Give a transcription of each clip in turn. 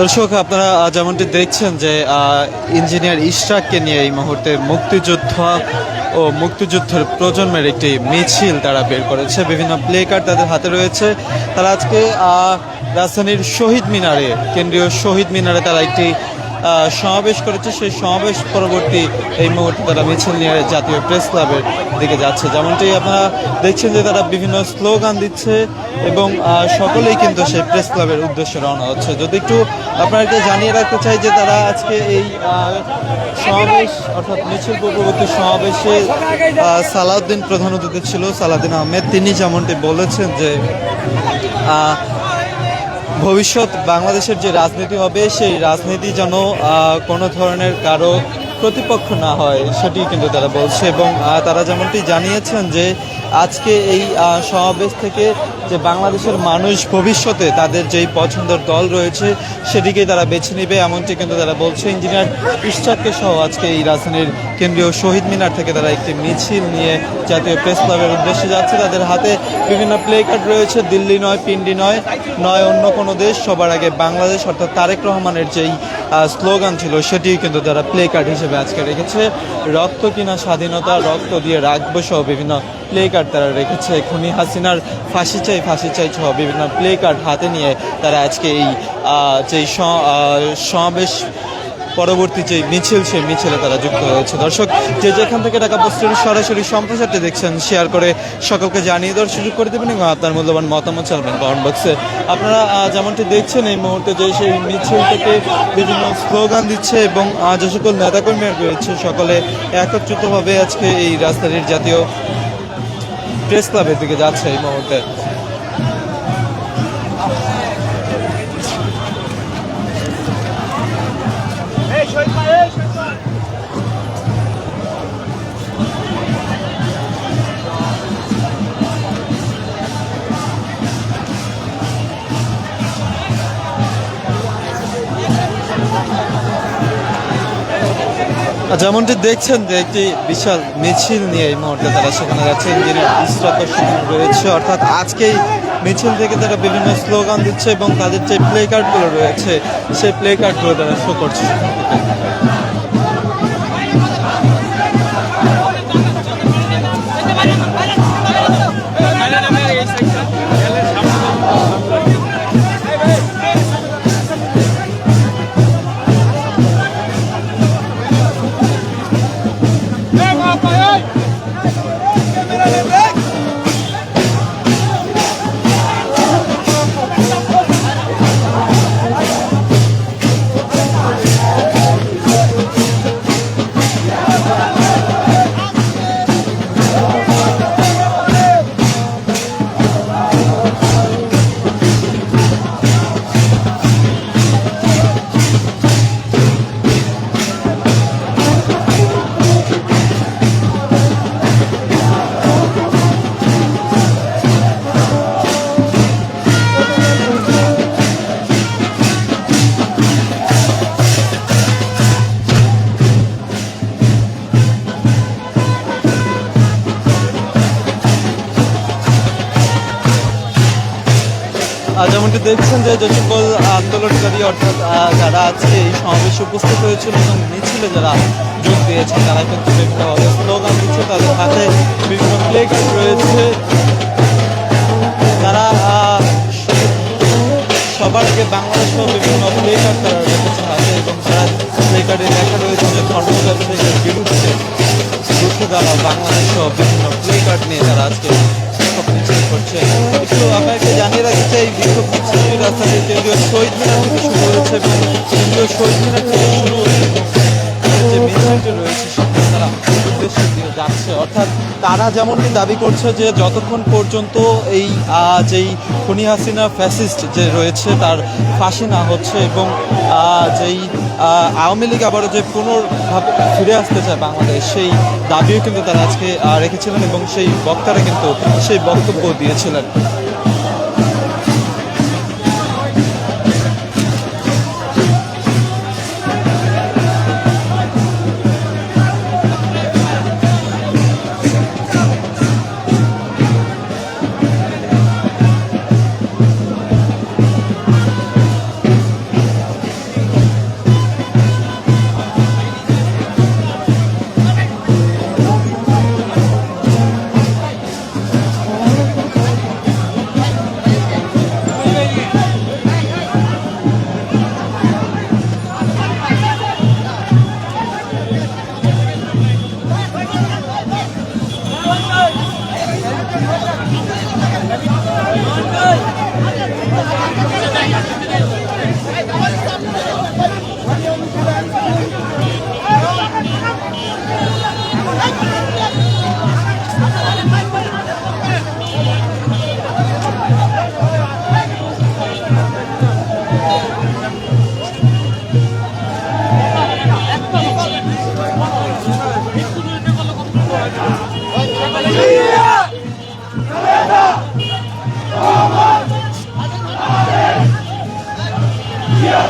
দর্শক, আপনারা যেমনটি দেখছেন যে ইঞ্জিনিয়ার ইশরাককে নিয়ে এই মুহূর্তে মুক্তিযুদ্ধ ও মুক্তিযুদ্ধের প্রজন্মের একটি মিছিল তারা বের করেছে। বিভিন্ন প্লে কার্ড তাদের হাতে রয়েছে। তারা আজকে রাজধানীর শহীদ মিনারে, কেন্দ্রীয় শহীদ মিনারে তারা একটি সমাবেশ করেছে। সেই সমাবেশ পরবর্তী এই মুহূর্তে তারা মিছিল নিয়ে জাতীয় প্রেস ক্লাবের দিকে যাচ্ছে। যেমনটি আপনারা দেখছেন যে তারা বিভিন্ন স্লোগান দিচ্ছে এবং সকলেই কিন্তু সেই প্রেস ক্লাবের উদ্দেশ্যে রওনা হচ্ছে। যদি একটু আপনাদেরকে জানিয়ে রাখতে চাই যে তারা আজকে এই সমাবেশ অর্থাৎ মিছিল পূর্ববর্তী সমাবেশে সালাউদ্দিন প্রধান অতিথি ছিল। সালাউদ্দিন আহমেদ, তিনি যেমনটি বলেছেন যে ভবিষ্যৎ বাংলাদেশের যে রাজনীতি হবে, সেই রাজনীতি যেন কোনো ধরনের কারও প্রতিপক্ষ না হয় সেটি কিন্তু তারা বলছে এবং তারা যেমনটি জানিয়েছেন যে আজকে এই সমাবেশ থেকে যে বাংলাদেশের মানুষ ভবিষ্যতে তাদের যেই পছন্দের দল রয়েছে সেটিকেই তারা বেছে নেবে এমনটি কিন্তু তারা বলছে। ইঞ্জিনিয়ার ইশাককে সহ আজকে এই রাজধানীর কেন্দ্রীয় শহীদ মিনার থেকে তারা একটি মিছিল নিয়ে জাতীয় প্রেস ক্লাবের উদ্দেশ্যে যাচ্ছে। তাদের হাতে বিভিন্ন প্লে কার্ড রয়েছে, দিল্লি নয়, পিন্ডি নয় নয় অন্য কোনো দেশ। সবার আগে বাংলাদেশ, অর্থাৎ তারেক রহমানের যেই স্লোগান ছিল, সেটিও কিন্তু তারা প্লে কার্ড হিসেবে আজকে রেখেছে। রক্ত কিনা স্বাধীনতা, রক্ত দিয়ে রাখব সহ বিভিন্ন প্লে কার্ড তারা রেখেছে। খুনি হাসিনার ফাঁসি চাই ফাঁসি চাই সহ বিভিন্ন প্লে কার্ড হাতে নিয়ে তারা আজকে এই আহ, সমাবেশ পরবর্তী যে মিছিল সেই মিছিলে তারা যুক্ত হয়েছে। দর্শক যে যেখান থেকে টাকা পোস্টের সরাসরি সম্প্রচারটি দেখছেন শেয়ার করে সকলকে জানিয়ে দেওয়ার সুযোগ করে দেবেন এবং আপনার মূল্যবান মতামত চালাবেন কমেন্ট বক্সে আপনারা যেমনটি দেখছেন এই মুহূর্তে যে সেই মিছিল থেকে বিভিন্ন স্লোগান দিচ্ছে এবং যে সকল নেতাকর্মী রয়েছে সকলে একত্রিতভাবে আজকে এই রাজধানীর জাতীয় প্রেস ক্লাবের দিকে যাচ্ছে এই মুহূর্তে। যেমনটি দেখছেন যে একটি বিশাল মিছিল নিয়ে এই মুহূর্তে তারা সেখানে যাচ্ছে। ইঞ্জিনিয়ার রয়েছে। অর্থাৎ আজকেই মিছিল থেকে তারা বিভিন্ন স্লোগান দিচ্ছে এবং তাদের যে প্লে কার্ডগুলো রয়েছে, সেই প্লে কার্ডগুলো তারা শো করছে। যেমনটি দেখছেন যে যে সকল আন্দোলনকারী অর্থাৎ যারা আজকে এই সমাবেশে উপস্থিত হয়েছিল এবং মিছিলে যারা যোগ দিয়েছে তারা কিন্তু বিভিন্নভাবে স্লোগান দিচ্ছে, তাদের হাতে বিভিন্ন প্লে কার্ড রয়েছে। তারা সবার আগে বাংলাদেশ বিভিন্ন প্লে কার্ড তারা রেখেছে হাতে এবং তারা প্লে কার্ডে লেখা রয়েছে যে খণ্ডের বিরুদ্ধে রুখে দ্বারা বাংলাদেশ বিভিন্ন প্লে কার্ড নিয়ে তারা আজকে মিছিল করছে। একটু কেন্দ্রীয় শহীদ মিনার থেকে শুরু হয়েছে এবং কেন্দ্রীয় শহীদ মিনার থেকে শুরু হয়েছে যে তারা অর্থাৎ তারা যেমনটি দাবি করছে যে যতক্ষণ পর্যন্ত এই যেই খুনি হাসিনা ফ্যাসিস্ট যে রয়েছে, তার ফাঁসি না হচ্ছে এবং যেই আওয়ামী লীগ আবারও যে পুনর্ভাবে ফিরে আসতে চায় বাংলাদেশ, সেই দাবিও কিন্তু তারা আজকে রেখেছিলেন এবং সেই বক্তারা কিন্তু সেই বক্তব্য দিয়েছিলেন।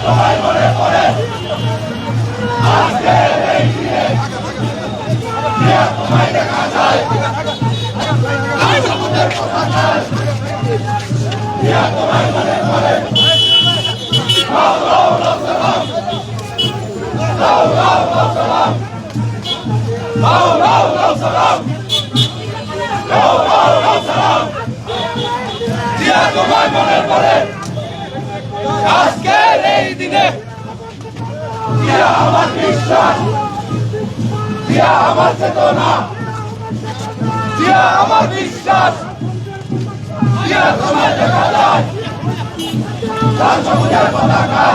তোমায় মনে পড়ে আজকে এই দিনে তোমায় দেখা যায় আমাদের কথা যায় তোমায় মনে পড়ে তোমায় মনে পড়ে জিয়া আমার বিশ্বাস জিয়া আমার চেতনা জিয়া আমার বিশ্বাস জিয়া তোমার দেখা যায় লাল সবুজের পতাকা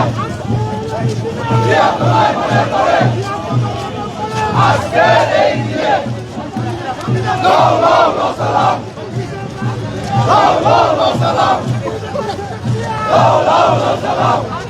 জিয়া তোমার মনে পড়ে আজকের এই দিনে, লাও লাও সালাম, লাও লাও লাও, সালাম, লাও লাও লাও, সালাম। জিয়া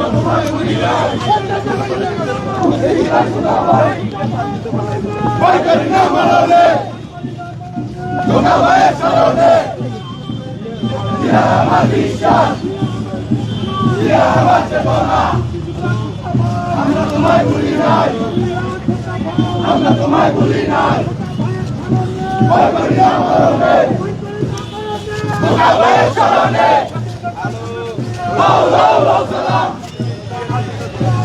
আমার তোমায় ভুলি নাই আমরা তোমায় ভুলি নাই ভয় করি না মায়ের স্মরণে লাও লাও লাও সালাম